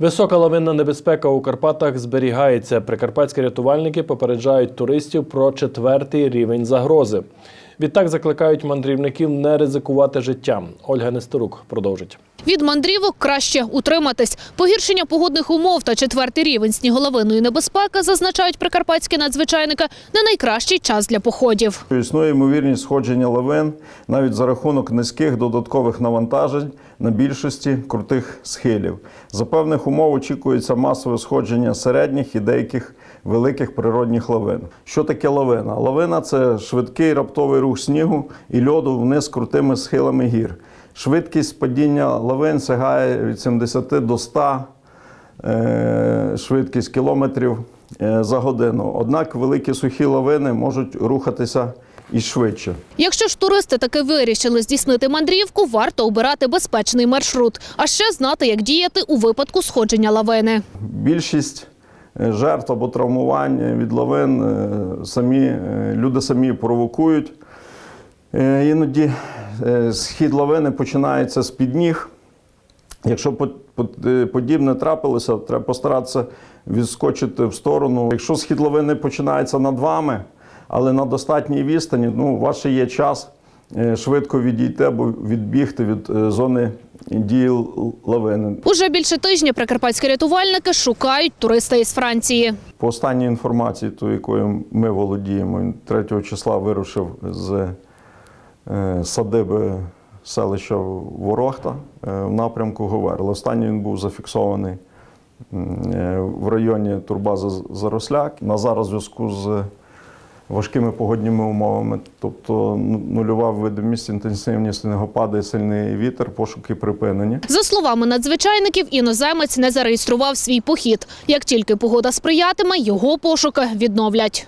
Висока лавинна небезпека у Карпатах зберігається. Прикарпатські рятувальники попереджають туристів про четвертий рівень загрози. Відтак закликають мандрівників не ризикувати життям. Ольга Нестерук продовжить. Від мандрівок краще утриматись. Погіршення погодних умов та четвертий рівень сніголовиної небезпеки, зазначають прикарпатські надзвичайники, не найкращий час для походів. Існує ймовірність сходження лавин навіть за рахунок низьких додаткових навантажень на більшості крутих схилів. За певних умов очікується масове сходження середніх і деяких великих природних лавин. Що таке лавина? Лавина це швидкий раптовий рух снігу і льоду вниз крутими схилами гір. Швидкість падіння лавин сягає від 70 до 100 е, швидкість кілометрів е, за годину. Однак великі сухі лавини можуть рухатися і швидше. Якщо ж туристи таки вирішили здійснити мандрівку, варто обирати безпечний маршрут, а ще знати, як діяти у випадку сходження лавини. Більшість е, жертв або травмувань від лавин самі, люди самі провокують. Іноді схід лавини починається з під ніг. Якщо е, подібне трапилося, треба постаратися відскочити в сторону. Якщо схід лавини починається над вами, але на достатній відстані, ну, у вас ще є час е, швидко відійти або відбігти від е, зони дії лавини. Уже більше тижня прикарпатські рятувальники шукають туриста із Франції. По останній інформації, ту, якою ми володіємо, він 3 числа вирушив з е, садиби селища Ворохта е, в напрямку Говерла. Останній він був зафіксований е, в районі Турбази Заросляк. На зараз зв'язку з важкими погодніми умовами, тобто ну, нульова видимість, інтенсивні снігопади сильний вітер, пошуки припинені. За словами надзвичайників, іноземець не зареєстрував свій похід. Як тільки погода сприятиме, його пошуки відновлять.